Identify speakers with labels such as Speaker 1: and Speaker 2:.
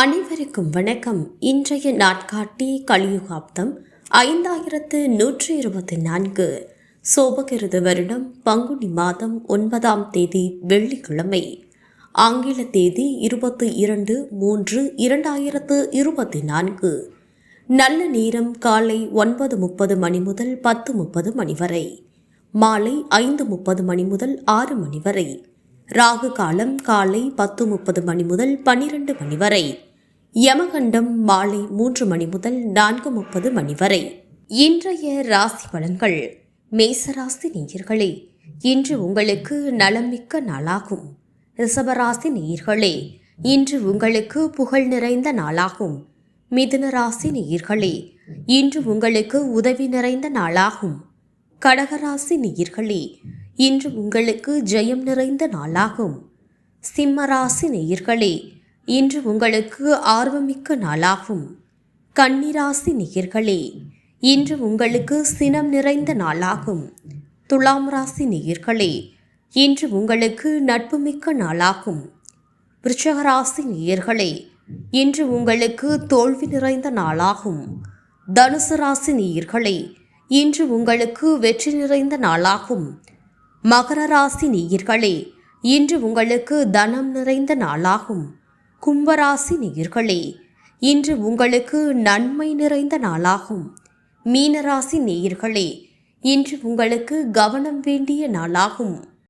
Speaker 1: அனைவருக்கும் வணக்கம். இன்றைய நாட்காட்டி கலியுகாப்தம் ஐந்தாயிரத்து நூற்றி இருபத்தி நான்கு. சோபகிருத வருடம் பங்குனி மாதம் ஒன்பதாம் தேதி வெள்ளிக்கிழமை. ஆங்கில தேதி இருபத்தி இரண்டு மூன்று இரண்டாயிரத்து இருபத்தி நான்கு. நல்ல நேரம் காலை ஒன்பது முப்பது மணி முதல் பத்து முப்பது மணி வரை. மாலை ஐந்து முப்பது மணி முதல் ஆறு மணி வரை. ராகு காலம் காலை பத்து முப்பது மணி முதல் பன்னிரண்டு மணி வரை. யமகண்டம் மாலை மூன்று மணி முதல் நான்கு முப்பது மணி வரை. இன்றைய ராசி பலன்கள். மேசராசி நேயர்களே இன்று உங்களுக்கு நலமிக்க நாளாகும். ரிஷபராசி நேயர்களே இன்று உங்களுக்கு புகழ் நிறைந்த நாளாகும். மிதுன ராசி நேயர்களே இன்று உங்களுக்கு உதவி நிறைந்த நாளாகும். கடகராசி நேயர்களே இன்று உங்களுக்கு ஜெயம் நிறைந்த நாளாகும். சிம்மராசி நேயர்களே இன்று உங்களுக்கு ஆர்வமிக்க நாளாகும். கன்னிராசி நேயர்களே இன்று உங்களுக்கு சினம் நிறைந்த நாளாகும். துலாம் ராசி நேயர்களே இன்று உங்களுக்கு நட்புமிக்க நாளாகும். விருச்சகராசி நேயர்களே இன்று உங்களுக்கு தோல்வி நிறைந்த நாளாகும். தனுசு ராசி நேயர்களே இன்று உங்களுக்கு வெற்றி நிறைந்த நாளாகும். மகர ராசி நேயர்களே இன்று உங்களுக்கு தனம் நிறைந்த நாளாகும். கும்பராசி நேயர்களே இன்று உங்களுக்கு நன்மை நிறைந்த நாளாகும். மீனராசி நேயர்களே இன்று உங்களுக்கு கவனம் வேண்டிய நாளாகும்.